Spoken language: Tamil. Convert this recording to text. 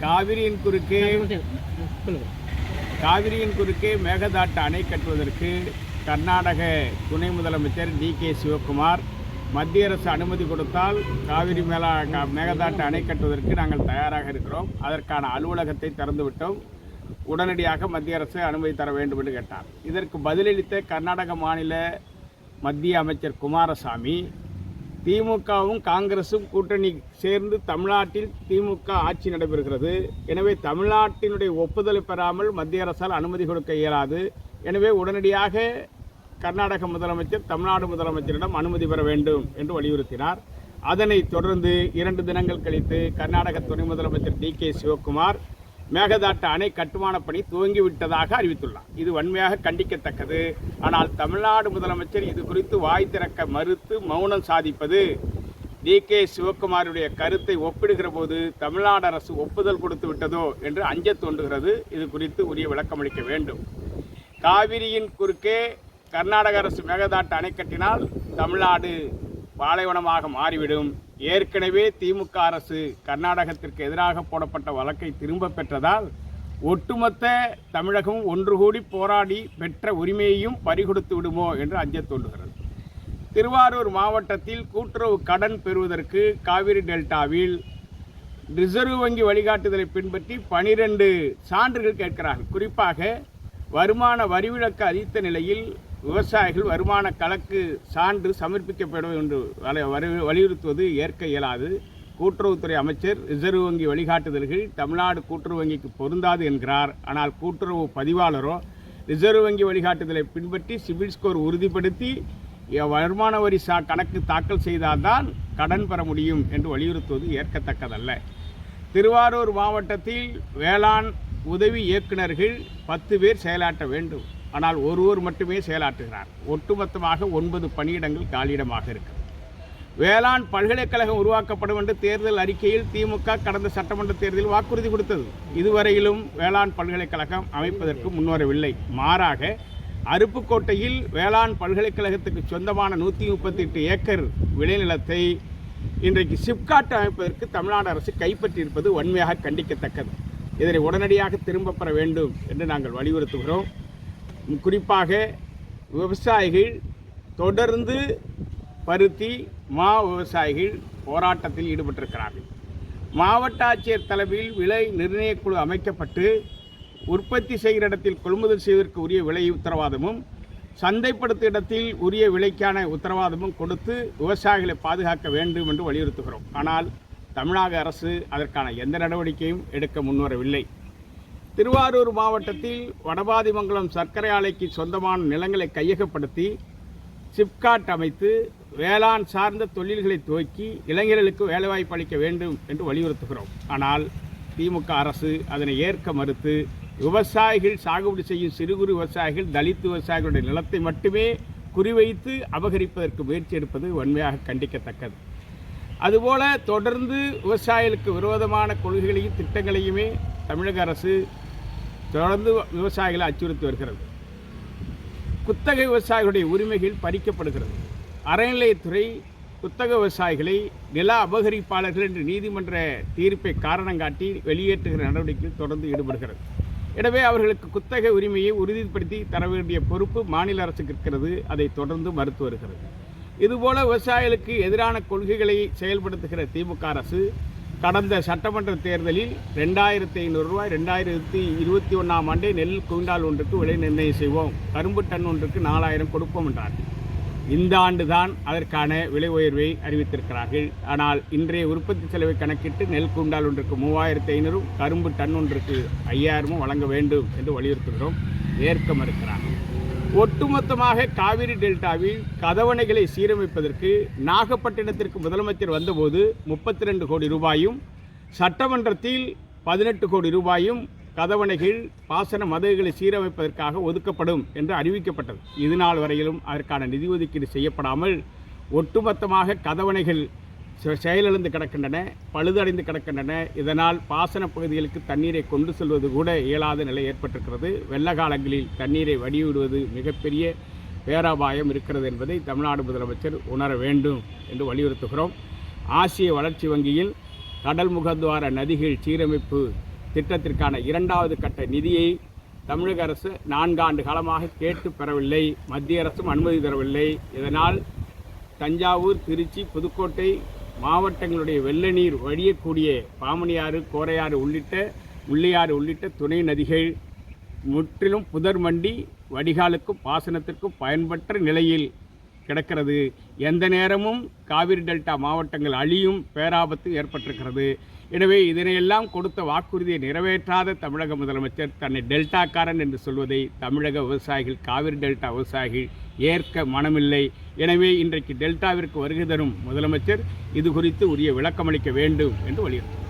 காவிரியின் குறுக்கே காவிரியின் குறுக்கே மேகதாட்டு அணை கட்டுவதற்கு கர்நாடக துணை முதலமைச்சர் டி கே சிவகுமார் மத்திய அரசு அனுமதி கொடுத்தால் காவிரி மேலா க- மேகதாட்டு அணை கட்டுவதற்கு நாங்கள் தயாராக இருக்கிறோம். அதற்கான அலுவலகத்தை திறந்து விட்டோம் உடனடியாக மத்திய அரசு அனுமதி தர வேண்டும் என்று கேட்டார். இதற்கு பதிலளித்த கர்நாடக மாநில மத்திய அமைச்சர் குமாரசாமி திமுகவும் காங்கிரசும் கூட்டணி சேர்ந்து தமிழ்நாட்டில் திமுக ஆட்சி நடைபெறுகிறது. எனவே தமிழ்நாட்டினுடைய ஒப்புதலை பெறாமல் மத்திய அரசால் அனுமதி கொடுக்க இயலாது. எனவே உடனடியாக கர்நாடக முதலமைச்சர் தமிழ்நாடு முதலமைச்சரிடம் அனுமதி பெற வேண்டும் என்று வலியுறுத்தினார். அதனைத் தொடர்ந்து இரண்டு தினங்கள் கழித்து கர்நாடக துணை முதலமைச்சர் டி கே சிவகுமார் மேகதாட்டு அணை கட்டுமான பணி துவங்கிவிட்டதாக அறிவித்துள்ளார். இது வன்மையாக கண்டிக்கத்தக்கது. ஆனால் தமிழ்நாடு முதலமைச்சர் இது குறித்து வாய் திறக்க மறுத்து மௌனம் சாதிப்பது டி. கே. சிவகுமாருடைய கருத்தை ஒப்பிடுகிற போது தமிழ்நாடு அரசு ஒப்புதல் கொடுத்து விட்டதோ என்று அஞ்ச தோன்றுகிறது. இது குறித்து உரிய விளக்கமளிக்க வேண்டும். காவிரியின் குறுக்கே கர்நாடக அரசு மேகதாட்டு அணை கட்டினால் தமிழ்நாடு பாலைவனமாக மாறிவிடும். ஏற்கனவே திமுக அரசு கர்நாடகத்திற்கு எதிராக போடப்பட்ட வழக்கை திரும்ப பெற்றதால் ஒட்டுமொத்த தமிழகம் ஒன்று கூடி போராடி பெற்ற உரிமையையும் பறிகொடுத்து விடுமோ என்று அஞ்சத் தோன்றுகிறது. திருவாரூர் மாவட்டத்தில் கூட்டுறவு கடன் பெறுவதற்கு காவிரி டெல்டாவில் ரிசர்வ் வங்கி வழிகாட்டுதலை பின்பற்றி பனிரெண்டு சான்றுகள் கேட்கிறார்கள். குறிப்பாக வருமான வரிவிலக்கு அளித்த நிலையில் விவசாயிகள் வருமான கணக்கு சான்று சமர்ப்பிக்கப்படும் என்று வலியுறுத்துவது ஏற்க இயலாது. கூட்டுறவுத்துறை அமைச்சர் ரிசர்வ் வங்கி வழிகாட்டுதல்கள் தமிழ்நாடு கூட்டுறவு வங்கிக்கு பொருந்தாது என்கிறார். ஆனால் கூட்டுறவு பதிவாளரோ ரிசர்வ் வங்கி வழிகாட்டுதலை பின்பற்றி சிவில் ஸ்கோர் உறுதிப்படுத்தி வருமான வரி சா கணக்கு தாக்கல் செய்தால்தான் கடன் பெற முடியும் என்று வலியுறுத்துவது ஏற்கத்தக்கதல்ல. திருவாரூர் மாவட்டத்தில் வேளாண் உதவி இயக்குநர்கள் பத்து பேர் செயலாற்ற வேண்டும். ஆனால் ஒருவர் மட்டுமே செயலாற்றுகிறார். ஒட்டுமொத்தமாக ஒன்பது பணியிடங்கள் காலியிடமாக இருக்கு. வேளாண் பல்கலைக்கழகம் உருவாக்கப்படும் என்று தேர்தல் அறிக்கையில் திமுக கடந்த சட்டமன்ற தேர்தலில் வாக்குறுதி கொடுத்தது. இதுவரையிலும் வேளாண் பல்கலைக்கழகம் அமைப்பதற்கு முன்வரவில்லை. மாறாக அருப்புக்கோட்டையில் வேளாண் பல்கலைக்கழகத்துக்கு சொந்தமான நூற்றி முப்பத்தி எட்டு ஏக்கர் விளைநிலத்தை இன்றைக்கு சிப்காட் அமைப்பதற்கு தமிழ்நாடு அரசு கைப்பற்றியிருப்பது வன்மையாக கண்டிக்கத்தக்கது. இதனை உடனடியாக திரும்பப் பெற வேண்டும் என்று நாங்கள் வலியுறுத்துகிறோம். குறிப்பாக விவசாயிகள் தொடர்ந்து பருத்தி மா விவசாயிகள் போராட்டத்தில் ஈடுபட்டிருக்கிறார்கள். மாவட்ட ஆட்சியர் தலைமையில் விலை நிர்ணயக்குழு அமைக்கப்பட்டு உற்பத்தி செய்கிற இடத்தில் கொள்முதல் செய்வதற்கு உரிய விலை உத்தரவாதமும் சந்தைப்படுத்த இடத்தில் உரிய விலைக்கான உத்தரவாதமும் கொடுத்து விவசாயிகளை பாதுகாக்க வேண்டும் என்று வலியுறுத்துகிறோம். ஆனால் தமிழக அரசு அதற்கான எந்த நடவடிக்கையும் எடுக்க முன்வரவில்லை. திருவாரூர் மாவட்டத்தில் வடபாதிமங்கலம் சர்க்கரை ஆலைக்கு சொந்தமான நிலங்களை கையகப்படுத்தி சிப்காட் அமைத்து வேளாண் சார்ந்த தொழில்களை துவக்கி இளைஞர்களுக்கு வேலைவாய்ப்பு அளிக்க வேண்டும் என்று வலியுறுத்துகிறோம். ஆனால் திமுக அரசு அதனை ஏற்க மறுத்து விவசாயிகள் சாகுபடி செய்யும் சிறு குறு விவசாயிகள் தலித் விவசாயிகளுடைய நிலத்தை மட்டுமே குறிவைத்து அபகரிப்பதற்கு முயற்சி எடுப்பது வன்மையாக கண்டிக்கத்தக்கது. அதுபோல தொடர்ந்து விவசாயிகளுக்கு விரோதமான கொள்கைகளையும் திட்டங்களையுமே தமிழக அரசு தொடர்ந்து விவசாயிகளை அச்சுறுத்தி வருகிறது. குத்தகை விவசாயிகளுடைய உரிமைகள் பறிக்கப்படுகிறது. அறநிலையத்துறை குத்தக விவசாயிகளை நில அபகரிப்பாளர்கள் என்று நீதிமன்ற தீர்ப்பை காரணம் காட்டி வெளியேற்றுகிற நடவடிக்கையில் தொடர்ந்து ஈடுபடுகிறது. எனவே அவர்களுக்கு குத்தகை உரிமையை உறுதிப்படுத்தி தர வேண்டிய பொறுப்பு மாநில அரசுக்கு இருக்கிறது. அதை தொடர்ந்து மறுத்து வருகிறது. இதுபோல விவசாயிகளுக்கு எதிரான கொள்கைகளை செயல்படுத்துகிற திமுக அரசு கடந்த சட்டமன்ற தேர்தலில் ரெண்டாயிரத்தி ஐநூறு ரூபாய் ரெண்டாயிரத்தி இருபத்தி ஒன்றாம் ஆண்டே நெல் குவிண்டால் ஒன்றுக்கு விலை நிர்ணயம் செய்வோம். கரும்பு டன் ஒன்றுக்கு நாலாயிரம் கொடுப்போம் என்றார். இந்த ஆண்டு தான் அதற்கான விலை உயர்வை அறிவித்திருக்கிறார்கள். ஆனால் இன்றைய உற்பத்தி செலவை கணக்கிட்டு நெல் குவிண்டால் ஒன்றுக்கு மூவாயிரத்தி ஐநூறும் கரும்பு டன் ஒன்றுக்கு ஐயாயிரமும் வழங்க வேண்டும் என்று வலியுறுத்துகிறோம். ஏற்க மறுக்கிறார் ஒட்டுமொத்தமாக காவிரி டெல்டாவில் கதவணைகளை சீரமைப்பதற்கு நாகப்பட்டினத்திற்கு முதலமைச்சர் வந்தபோது முப்பத்தி ரெண்டு கோடி ரூபாயும் சட்டமன்றத்தில் பதினெட்டு கோடி ரூபாயும் கதவணைகள் பாசன மதகுகளை சீரமைப்பதற்காக ஒதுக்கப்படும் என்று அறிவிக்கப்பட்டது. இது நாள் வரையிலும் அதற்கான நிதி ஒதுக்கீடு செய்யப்படாமல் ஒட்டுமொத்தமாக கதவணைகள் செயலிழந்து கிடக்கின்றன பழுதடைந்து கிடக்கின்றன. இதனால் பாசன பகுதிகளுக்கு தண்ணீரை கொண்டு செல்வது கூட இயலாத நிலை ஏற்பட்டிருக்கிறது. வெள்ள காலங்களில் தண்ணீரை வடிவிடுவது மிகப்பெரிய பேராபாயம் இருக்கிறது என்பதை தமிழ்நாடு முதலமைச்சர் உணர வேண்டும் என்று வலியுறுத்துகிறோம். ஆசிய வளர்ச்சி வங்கியில் கடல் முகத்வார நதிகள் சீரமைப்பு திட்டத்திற்கான இரண்டாவது கட்ட நிதியை தமிழக அரசு நான்காண்டு காலமாக கேட்டு பெறவில்லை மத்திய அரசும் அனுமதி தரவில்லை. இதனால் தஞ்சாவூர் திருச்சி புதுக்கோட்டை மாவட்டங்களுடைய வெள்ள நீர் வழியக்கூடிய பாமணியாறு கோரையாறு உள்ளிட்ட முள்ளையாறு உள்ளிட்ட துணை நதிகள் முற்றிலும் புதர் மண்டி வடிகாலுக்கும் பாசனத்திற்கும் பயன்பற்ற நிலையில் கிடக்கிறது. எந்த நேரமும் காவிரி டெல்டா மாவட்டங்கள் அழியும் பேராபத்து ஏற்பட்டிருக்கிறது. எனவே இதனையெல்லாம் கொடுத்த வாக்குறுதியை நிறைவேற்றாத தமிழக முதலமைச்சர் தன்னை டெல்டாக்காரன் என்று சொல்வதை தமிழக விவசாயிகள் காவிரி டெல்டா விவசாயிகள் ஏற்க மனமில்லை. எனவே இன்றைக்கு டெல்டாவிற்கு வருகை தரும் முதலமைச்சர் இது குறித்து உரிய விளக்கமளிக்க வேண்டும் என்று வலியுறுத்தினார்.